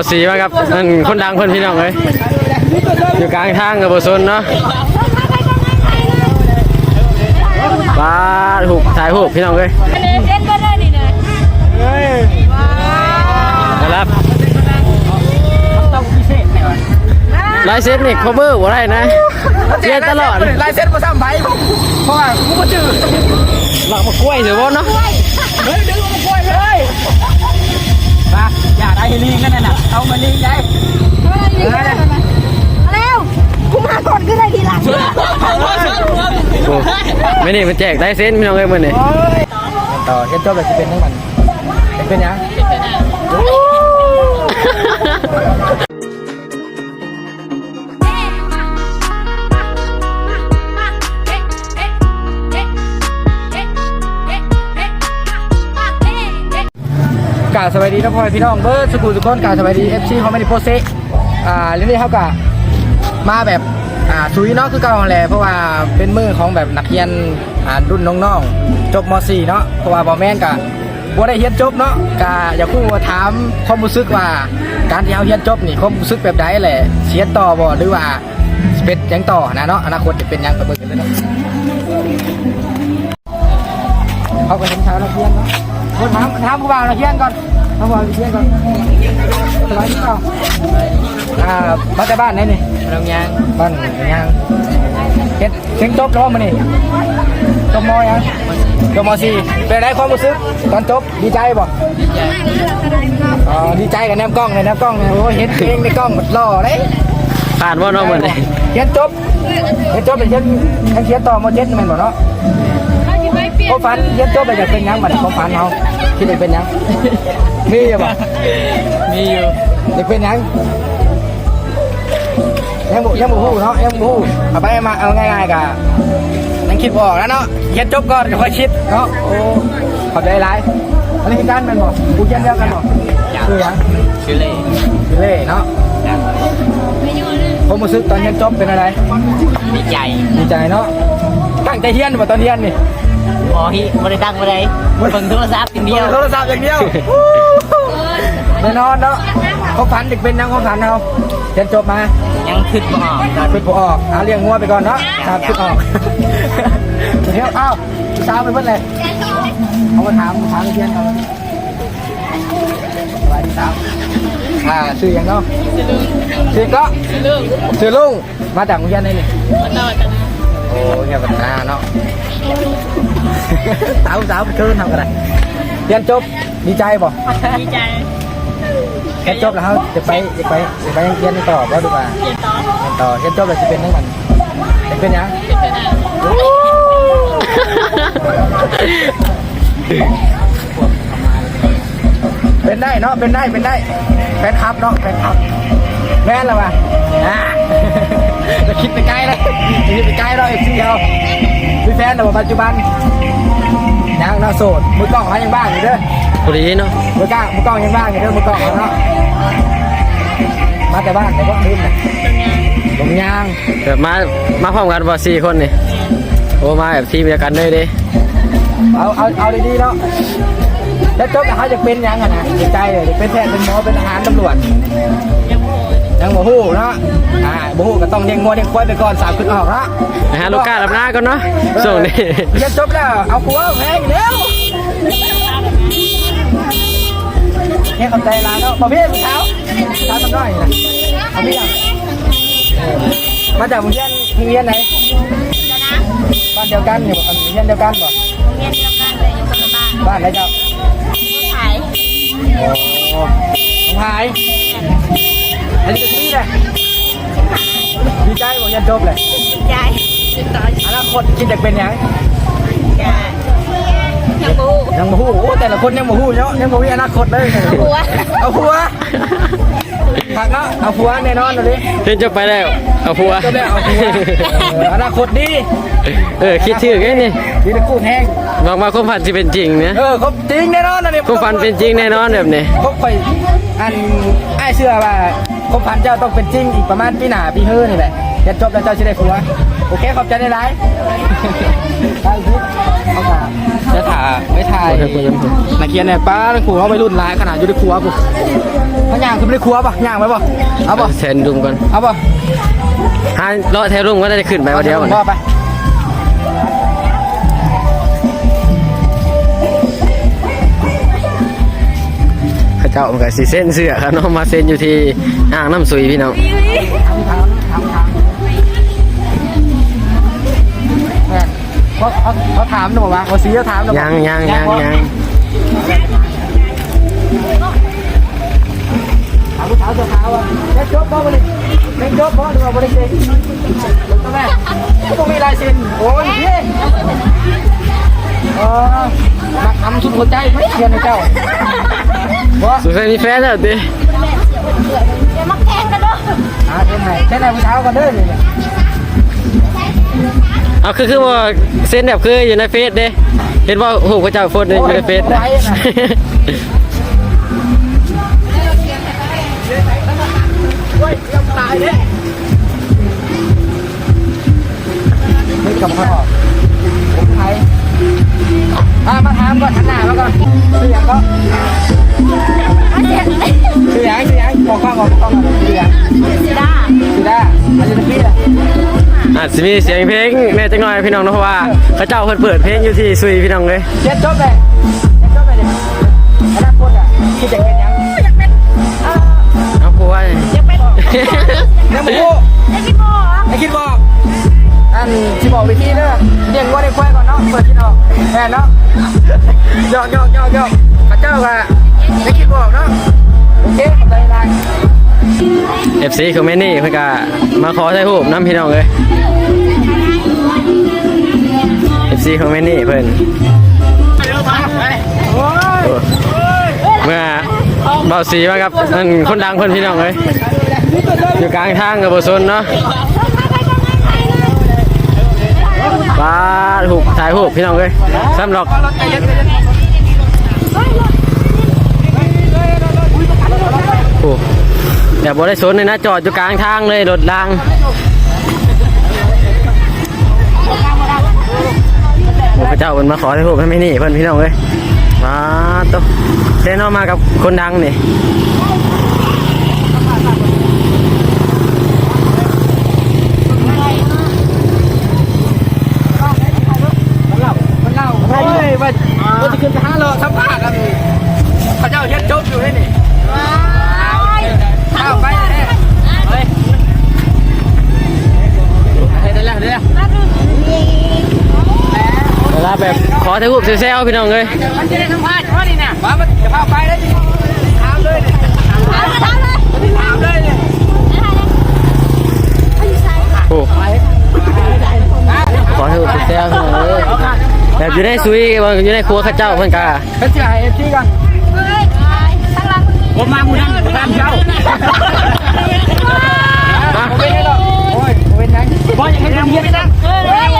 าสีมาครับนั่นคนดังคนพี่น้องเลยอยู่กลางทางกับบซนเนาะปาดหูปถ่ายหูปพี่น้องเลยอันนี้เล่นก็ได้นี่นะว้าวนะครับลายเซ็ตนี่ cover บ่ได้นะเรียนตลอดลายเซ็ตก็ซ้ำไปเพราะว่ากูก็จืดหลักมากล้วยเดี๋ยวบ่เนาะ ลิงนั่นน่ะ เอามาลิงยายเร็วกูมาก่อนก็ได้ทีหลังไม่นี่มันแจกได้เซ็ตพี่น้องเลยมื้อนี่ต่อเฮ็ดจบเลยจะเป็นทั้งมันเป็นยัง ล่าวสวัสดีนะพ่อพี่น้องเบิร์ดสกูลสุกคนกล่าวสวัสดีเอฟซีคอมเมดี้โปรเซอ่าเรื่องนี้เขากะมาแบบอ่าสุยเนาะคือเก่าแหละเพราะว่าเป็นมือของแบบนักเรียนอ่ารุ่นน้องๆจบม .4 เนาะเพราะว่าบอแมนกะบ่ได้เรียนจบเนาะกะอยากพูดว่าถามความรู้สึกว่า การที่เขาเรียนจบนี่ความรู้สึกแบบใดแหละเสียต่อบ่หรือว่าสิเป็นหยังต่อนะเนาะอนาคตจะเป็นหยังไปเบิ่งกันเลยเนาะเขาก็เห็นชาวนักเรียนเนาะคนถามถามผู้บ่าวนักเรียนก่อน ผู้บ่าวนักเรียนก่อนสบายดีเปล่าอ่ามาจากบ้านไหนนี่โรงยางบ้านยางเฮ็ดเสียงจบแล้วมั้นี่จบมอยังจบมสี่เป็นไรความรู้สึกตอนจบดีใจบ่อ๋อดีใจกับแนมกล้องเลยแนมกล้องเนี่ยโอ้ยเห็นเพลงในกล้องหมดหล่อเลยผ่านบ่เนาะมื้อนี้เขียนจบเขียนจบเป็นเขียนเขียนต่อมเจ็ดแม่นบ่เนาะเขาฝันเขียนจบไปอยากเป็นหยังบัดเขาฝันเฮาคิดอยากเป็นหยัง มีอยู่บ่มีอยู่อยากเป็นหยังยังบ่ยังบ่ฮู้เนาะยังบ่ฮู้เอาไปมาเอาง่ายๆกะยังคิดบ่ออกแล้วเนาะเขียนจบก่อนก็ค่อยคิดเนาะโอ้ขอบใจหลายอันนี้คือการแม่นบ่กูเขียนเดียวกันบ่คือหยังชื่อเล่คือเล่เนาะผมรู้สึกตอนเรียนจบเป็นอะไรดีใจดีใจเนาะตั้งใจเรียนบ่ตอนเรียนนี่พอฮิบ่ได้ตั้งบ่ได้เบิ่งโทรศัพท์อย่างเดียวโทรศัพท์อย่างเดียว แน่นอนเนาะเขาฝันเด็กเป็นยังเขาฝันเอาเรียนจบมา ยังคิดบ่ออกคิดบ่ออกเอาเลี้ยงงัวไปก่อนเนาะครับคิดออกเดี๋ยวเอ้าพี่สาวไปเพิ่นเลยเอามาถามถามเรียนเขาสวัสดีครับอ่าชื่อยังเนาะชื่อก็ชื่อลุงมาจากโรงเรียนไหนนี่โอ้ยแค่ปัญหาเนาะสาวสาวไปเชิญทำกันไรเรียนจบ ดีใจบ่ดีใจเรียนจบแล้วเขาจะไปจะไปจะไปยังเรียนต่อบ่ดูว่าเรียนต่อเรียนต่อเรียนจบแล้วจะเป็นทั้งมันจะเป็นหยังเป็นได้เนาะเป็นได้เป็นได้แฟนคลับเนาะแฟนคลับแม่นแล้วว่ะอ่าจะคิดไปไกลเลยจะคิดไปไกลเราเอฟซีเขามีแฟนแต่ว่าปัจจุบันยังเนาะโสดมือกล้องเขายังบ้างอยู่เด้อ พอดีเนาะมือกล้องมือกล้องยังบ้างอยู่เด้อมือกล้องเขาเนาะมาแต่บ้านแต่ว่าลืมนะลงยางแบบมามาพร้อมกันบ่สี่คนนี่โอ้มาแบบทีมเดียวกันเลยเด้เอาเอาเอาดีๆเนาะแล้วจบแล้วเขาจะเป็นหยังอะนะในใจเลยจะเป็นแพทย์เป็นหมอเป็นทหารตำรวจยังบ่ฮู้เนาะอ่าบ่ฮู้ก็ต้องเลี้ยงงัวเลี้ยงควายไปก่อนสามขึ้นออกเนาะนะฮะลูกก้ารับหน้าก่อนเนาะส่งนี่เรียนจบแล้วเอาผัวแพงแล้ว แค่เข้าใจร้านเนาะบ่เพี่เช้าเช้าทำได้นะเอาพี่ยังเออมาจากโรงเรียนโรงเรียนไหนบ้านเดียวกันอยู่โรงเรียนเดียวกันบ่เรียนเดียวกันเลยอยู่คนละบ้านบ้านไหนเจ้าขายโอ้น้องหายอันนี้เป็นที่เลยดีใจบ่เรียนจบเลยดีใจติดต่ออนาคตคิดอยากเป็นหยังกัน ยังบูยังบ่ฮู้โอ้แต่ละคนยังบ่ฮู้เนาะยังบ่มีอนาคตเลยเอาผัว เอาผัวผักเนาะเอาผัวแน่นอนเลยเพิ่นจะไปแล้วเอาผัวจะได้เอาผัวเอออนาคตดีเออคิดถือไงนี่ดีนะกูแห้งบอกมาความฝันสิเป็นจริงเนี่ยเออครบจริงแน่นอนนะเนี่ยความฝันเป็นจริงแน่นอนแบบนี้ครบไปอันไอ้ายเชื่อว่าครบพันเจ้าต้องเป็นจริงอีกประมาณปีหน้าปีเฮือนี่แหละจะจบแล้วเจ้าจะได้ผัวโอเคขอบใจในไลน์ได้สิเขาก็ จะถ่าไม่ถ่ายนักเรียนเนี่ยป้าครูเขาไปรุ่นหลายขนาดอยู่ในครัวปุ๊บเขาย่างคือไม่ได้ครัวป่ะย่างไปป่ะเอาป่ะแทนรุมก่อนเอาป่ะหาเลาะแทนรุมก็ได้ขึ้นไปวันเดียวก่อนว่าไปเข้าเจ้ามันก็สิเส้นเสื้อครับเนาะมาเส้นอยู่ที่อ่างน้ำสุยพี่น้อง เขาเขาเขาถามหนูว่าเขาซีเขาถามหนูยังยังยังยังถามผู้สาวตัวขาวว่าเล่นจบบ่บ่เลยเล่นจบบ่หรือว่าบ่ได้เซ็นตัวแม่ต้องมีลายเซ็นโอ้ยเฮ้เออนักทำสุดหัวใจไม่เชียนเจ้าบ่สุดท้ายมีแฟนแล้วดิเดี๋ยวมาแข่งกันด้วยหาเซ็นไหนเซ็นไหนผู้สาวกันเด้อนี่ เอาคือคือว่าเส้นแบบคืออยู่ในเฟซเด้เห็นว่าโอ้โหพระเจ้าโฟนอยู่ในเฟซนะ อาจจะมีเสียงเพลงแม่จังหน่อยพี่น้องเนาะเพราะว่าพระเจ้าเพิ่นเปิดเพลงอยู่ที่สุยพี่น้องเลยเจ็ดจบเลยเจ็ดจบเลยดิอนาคตอะคิดจะเป็นหยังอยากเป็นเออเอาผัวอยากเป็นยังไม่พูดไอ้พี่โม่ไอ้คิดบอกอันที่บอกวิธีเด้อเลี้ยงวัวเลี้ยงควายก่อนเนาะเปิดกินออกแม่นเนาะหยอกหยอกหยอกหยอกพระเจ้าค่ะไม่คิดบอกเนาะโอเคขอบใจหลายเอฟซีคอมเมนต์นี่เพิ่นก็มาขอถ่ายรูปน้ำพี่น้องเลยเอฟ ซีคอมเมนต์นี่เพิ่นโอ้ยเมื่อเบาสีมาครับนั่นคนดังเพิ่นพี่น้องเลยอยู่กลางทางกับบซนเนาะปาดหูปถ่ายหูปพี่น้องเลยซ้ำหรอกรถใจเย็นใจเย็นโอ้เดี๋ยวบได้สนเลยนะจอดอยู่กลางทางเลยรถราง พระเจ้าเพิ่นมาขอถ่ายรูปให้ไม่นี่เพิ่นพี่น้องเลยมาตุ๊เซนอมากับคนดังนี่ อถ่ายรูปเซลพี่น้องเลยมันจะได้สัมภาษณ์ว่านี่เนี่ยว่ามันจะพาไปได้ถามเลยเนี่ยเอามาทำเลยถามเลยเนี่ยโอ้ขอถ่ายรูปเซลพี่น้องเลยแบบอยู่ในซุยว่าอยู่ในครัวข้าเจ้าเพิ่นกาเป็นเสียเอฟซีกันเฮ้ยทั้งหลังผมมามูนั่งตามเจ้าอะผมเป็นไงหรอกโอ้ยผมเป็นไงบอลยังให้ผมเยี่ยมนั่งเฮ้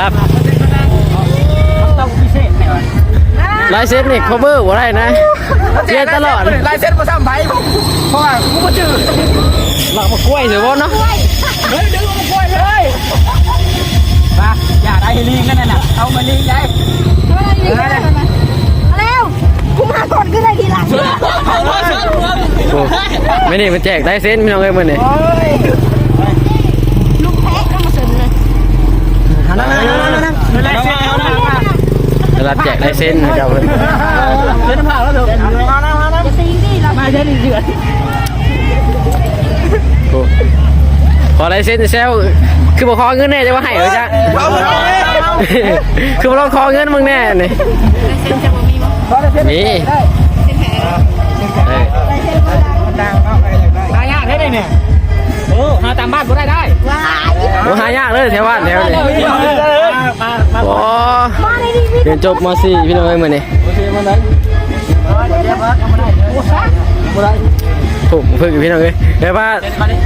ครับต้องพิเศษหน่อยลายเซ็ตนี่ cover บ่ได้นะเรียนตลอดลายเซ็นมาซ้ำไปเพราะว่ากูมาจืดหลักมากล้วยเสียบ่เนาะเฮ้ยดึงมากล้วยเลยมาอย่าได้ลิงกันน่ะเอามาลิงได้เร็วกูมาก่อนก็ได้ทีหลังโอ้ไม่นี่มันแจกลายเซ็ตพี่น้องเอ้ยมื้อนี้ โอ้ย ลูกแพ้ก็มาเสริมเลย นั่งนั่งนั่งนั่งลายเซ็นเอาหน้ามารับแจกลายเซ็ตให้เจ้าเพิ่นเซ็นผ่าแล้วเถอะมานั่งมานั่งจะตีนี่เรามาเซ็นเดือดโอ้ขอลายเซ็ตเซลคือบ่ขอเงินแน่จะว่าให้เหรอจ๊ะคือบองขอเงินมึงแน่นี่เซ็นจะบ่มีมั้งพอได้เซ็นมีได้เซ็นแพ้เอ้ยดังเอาไปเลยได้หายากได้เนี่ย หาตามบ้านก็ได้ได้ว้ายโอ้หายากเลยแถวบ้านแถวนี้มามาโอ้มาในดีเรียนจบม .4 พี่น้องเอ้ยมื้อนี้โอเคมาได้เดี๋ยวมาเอามาได้มาได้ถูกพึ่งพี่น้องเอ้ยเดี๋ยวว่ามาดิ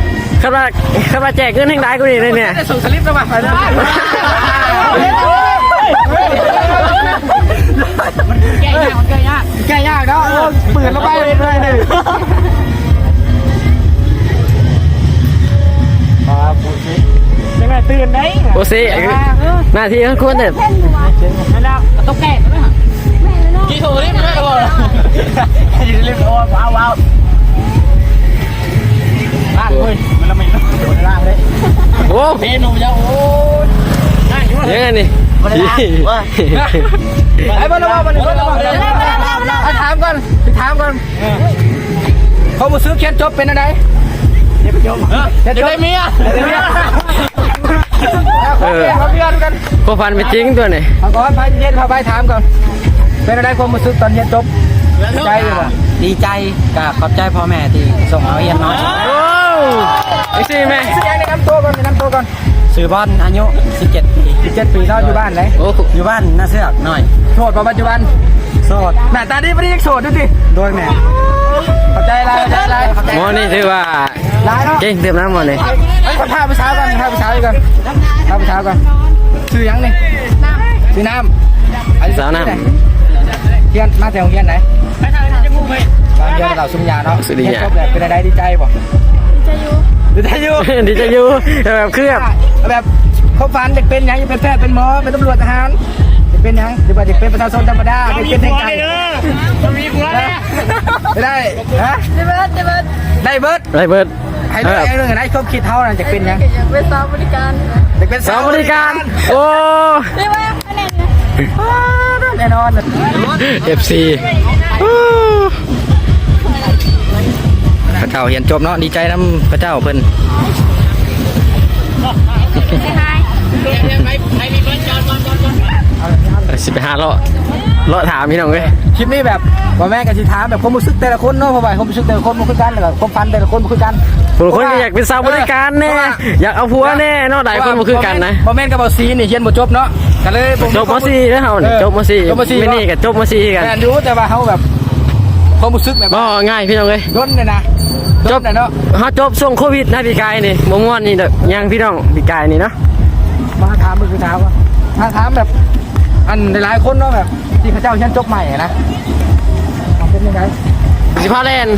คำว่าคำว่าแจกเงินให้ได้กูนี่เลยเนี่ยได้ส่งสลิปแล้วมาได้แก้ยากมันแก้ยากแก้ยากเนาะเปิดแล้วไปเลยเลย ครับโอเคตื่นได้โปเซ่หน้าที่ของคนเนี่ยไม่แล้วต้องแก้กี่โถรีบไม่พอยืนรีบโอ้ว้าวว้าวลากเว้ยมันละไม่โดนลากเลยโอ้เมนูจะโอ้ยนั่งอยู่ยังไงนี่ไอ้บอลละบอลบอลบอลบอลถามก่อนถามก่อนเขามาซื้อเขียนจบเป็นอะไร เดี๋ยวจบเดี๋ยวได้เมียเดี๋ยวได้เมียเขาเรียนกันพวกพันไปจริงตัวนี่เอาก่อนไปเย็นพาไปถามก่อนเป็นอะไรความรู้สึกตอนเรียนจบใจเลยป่ะดีใจกับขอบใจพ่อแม่ที่ส่งเอาเรียนเนาะโอ้ไอ้สิแม่แสดงในน้ำตัวก่อนในน้ำตัวก่อน สื่อบอลอายุ 17 ปี 17 ปีเนาะอยู่บ้านไหนโอ้ อยู่บ้านน่าเสือกหน่อย โสดปัจจุบันโสดหน้าตาดีไม่ได้ยังโสดดูสิโดยแม่ขอบใจอะไรขอบใจอะไรหมอนี่ถือว่าลายเนาะเก่งเต็มน้ำหมอนี่เฮ้ยขอท่าผู้สาวก่อนท่าผู้สาวก่อนท่าผู้สาวก่อนชื่อยังนี่ชื่อน้ำอายุสาวน้เรียนมาแต่โรงเรียนไหนบางเรียนเราสุมยาเนาะเรียนจบแบบเป็นอะไรดีใจป่ะดีใจอยู่ำดีใจอยู่แบบเครียบแบบเขาฝันจะเป็นหยังจะเป็นแพทย์เป็นหมอเป็นตำรวจทหารจะเป็นหยังจะเป็นจะเป็นประชาชนธรรมดาจะเป็นแทงไก่ไม่ได้ฮะเดบิวต์เดบิวต์ได้เบิร์ดไรเบิร์ดให้เรื่องไอ้เรื่องไหนเขาคิดเท่านั้นจะเป็นหยังอยากเป็นสาวบริการจะเป็นสาวบริการโอ้เรียกว่าคะแนนแน่นอน FC พระเจ้าเห็นจบเนาะดีใจน้ำพระเจ้าเพิ่นสิบไปห้าเลาะเลาะถามพี่น้องเว้ยคลิปนี้แบบว่าแม่กับชิถามแบบความรู้สึกแต่ละคนเนาะเพราะว่าความรู้สึกแต่ละคนมันคือกันแล้วก็ความฝันแต่ละคนมันคือกันผู้คนก็อยากเป็นสาวบริการแน่อยากเอาผัวแน่เนาะหลายคนมาคือกันนะบ่แม่นกับบ่ซีนี่เรียนบ่จบเนาะก็เลยบ่จบมสี่แล้วเฮาเนี่ยจบมสี่จบมสี่ไม่นี่กับจบมสี่กันแม่นอยู่แต่ว่าเฮาแบบความรู้สึกแบบบ่ง่ายพี่น้องเอ้ยด้นเนี่ยนะ จด้บนน่ะเนาะเฮาจบช่วงโควิดนะพี่กายนี่บ่ม่วนนี่เด้อยังพี่น้องพี่กายนี่เนาะมาถามมือคือถามว่ามาถามแบบ อันหลายๆคนเนาะแบบ ที่พระเจ้าเรียนจบใหม่อะนะเอาเป็นยังไงสิพาแลนด์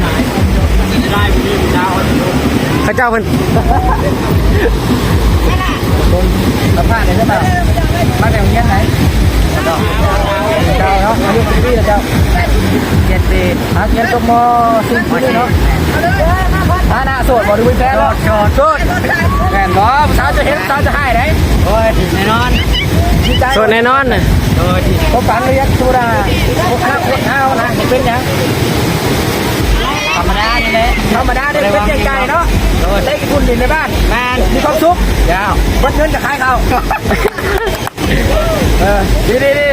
พระเจ้าเพิ่นคนสัมภาษณ์ได้ใช่ไหมมาจากโรงเรียนไหนเจ้าเนาะอายุกี่ปีแล้วเจ้า เจ็ดปีหาเรียนจบมสี่ปีเนาะฐานะโสดบ่ดูแฟนโสดโสดแม่นบ่สาวจะเห็นสาวจะให้ไหนโอ้ยแน่นอนดีใจโสดแน่นอนน่ะโดยที่ผมฝันเรียนสุดาพวกนักพวกข้าวนะเป็นหยังธรรมดานี่แหละธรรมดาเด็กเป็นเด็กไก่เนาะได้กินทุนดินในบ้านแมนมีความสุขยาววัดเงินจะขายเขา เออดีดีดี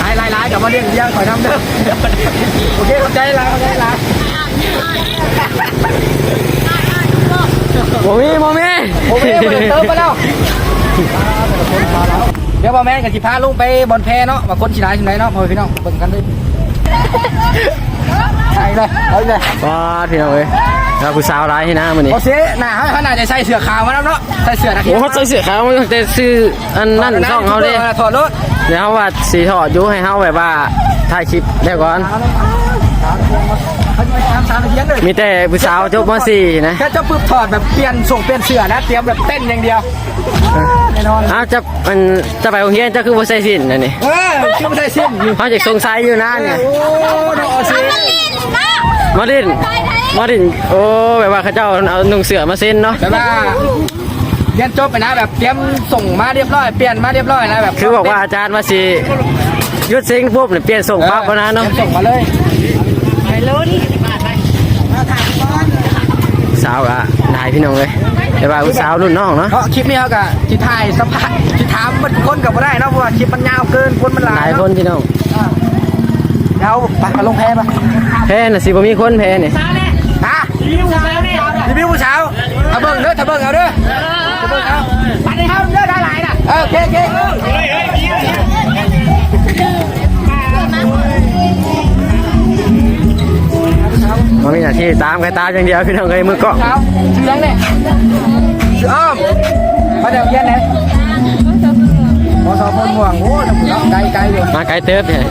ขายหลายๆกับมาเลี้ยงเลี้ยงขอยทำเด้อโอเคขอใจแลายขอใจแลายบ่มีบ่มีโอเคมาเดินเติมมาแล้วเดี๋ยวพ่อแม่กับสิพาลุงไปบอลแพเนาะมาคนชิลายชิลายเนาะพ่อพี่น้องเบิ่งกันด้วย ใช่เลยเอาเลยว้าพี่น้องเอ้ยเราผู้สาวร้ายที่หน้ามื้อนี้โอเคหน้าเขาน่าจะใส่เสื้อขาวมาแล้วเนาะใส่เสื้อนักโอ้เขาใส่เสื้อขาวมันแต่ซื้ออันนั่นช่องเขาเด้ถอดรถเดี๋ยวเขาว่าสีถอดอยู่ให้เขาแบบว่าถ่ายคลิปได้ก่อน เลยมีแต่ผู้สาวจบมสี่นะแค่จะปึ๊บถอดแบบเปลี่ยนส่งเปลี่ยนเสื้อนะเตรียมแบบเต้นอย่างเดียวแน่นอนอ้าวจะมันจะไปโรงเรียนจะคือบ่ใส่สินนะนี่เออชื่อไม่ใช่สิ้นอยู่เขาจะสงสัยอยู่นะเนี่ยโอ้ดอกสิมาดินมาดินโอ้แบบว่าเขาเจ้าเอานุ่งเสื้อมาเส้นเนาะ แบบว่าเรียนจบไปนะแบบเตรียมส่งมาเรียบร้อยเปลี่ยนมาเรียบร้อยนะแบบคือบอกว่าอาจารย์ว่าสิหยุดเซ็งปุ๊บเนี่ยเปลี่ยนส่งปั๊บแล้วนะเนาะ ตรียมส่งมาเลย สาวอะนายพี่น้องเลยแต่ว่าผู้สาวรุ่นน้องเนาะเพราะคลิปนี้เขากะจิถ่ายสัมภาษณ์จิถามมันคนกับไม่ได้เนาะเพราะว่าคลิปมันยาวเกินคนมันหหลาลายยเนาะคนพี่น้องเดี๋ยวไปมาลงแพปะแพ้น่ะสิบ่มีคนแพ้นี่ฮะรีวิวผู้สาวรีวิวผู้สาวถ้าเบิ่งเด้อถ้าเบิ่งเอาเด้อถ้าเบิ่งเอาไปเลยครับเด้อได้หลายน่ะเออโอเคโอเค มันมีหน้าที่ตามใครตามอย่างเดียวพี่น้องเลยมือเกาะเช้าชื่อยังเนี่ยชื่ออ้อมมาเดี๋ยวเย็นเลยพอสอบคนห่วงโอ้ยไกลไกลอยู่มาไกลเติบเนี่ย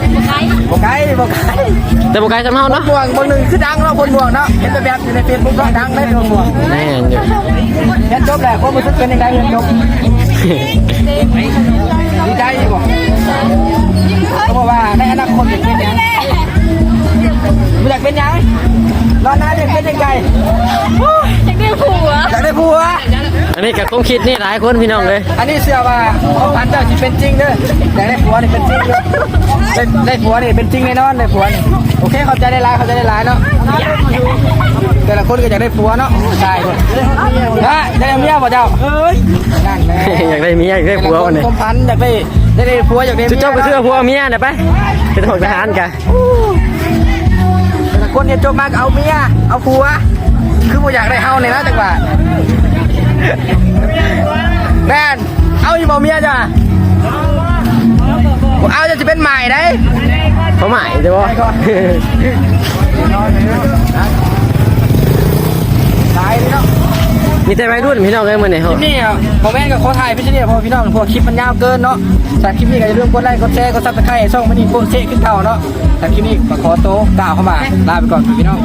บ่ไกลบ่ไกลแต่บ่ไกลสำเฮาเนาะห่วงบางหนึ่งคือดังเราคนห่วงเนาะเห็นแต่แบบอยู่ในเฟซบุ๊กก็ดังได้คนห่วงแน่นอยู่เรียนจบแหละความรู้สึกเป็นยังไงเรียนจบดีใจอยู่บ่เขาบอกว่าในอนาคตอยากเป็นหยัง อยากเป็นหยังรอนานอยากเป็นยังไงจะได้ผัวอยากได้ผัว อันนี้กับความคิดนี่หลายคนพี่น้องเลย อันนี้เชื่อว่าความฝันเจ้าสิเป็นจริงเด้อแต่ได้ผัวนี่เป็นจริงเด้อได้ได้ผัวนี่เป็นจริงแน่นอนได้ผัวนี่โอเคเขาใจได้ร้ายเขาใจได้ร้ายเนาะแต่ละคนก็อยากได้ผัวเนาะใช่คนนะได้เมียบ่เจ้าเอ้ยนั่นแหละอยากได้เมียอยากได้ผัววันนี้ความพันอยากได้ได้ได้ผัวอยากได้จุดเจ้าก็คือผัวเมียนะไปเป็นทหารกันแต่ละ คนเนี่ยจบมาก็เอาเมีย เอาผัว คือบ่อยากได้เฮาเลยนะจังหวะแม่นเอาอยู่บ่เมียจ้ะบ่เอาจะจะเป็นใหม่ได้เขาหมายใช่ปะตายเลยเนาะ มีแต่วัยรุ่นพี่น้องเลยมื่อนี้คเขาลิปนี้อะผมแม่นกับขอถ่ายพี่เฉลี่ยเพราะพี่น้องพวกคลิปมันยาวเกินเนาะจากคลิปนี้ก็อย่าลืมกดไลค์กดแชร์กดซับสไครต์ช่องมันนี่โปรเซขึ้นเท่าเนาะจากคลิปนี้ขอโต้กล่าวเข้ามาลาไปก่อนพี่น้อง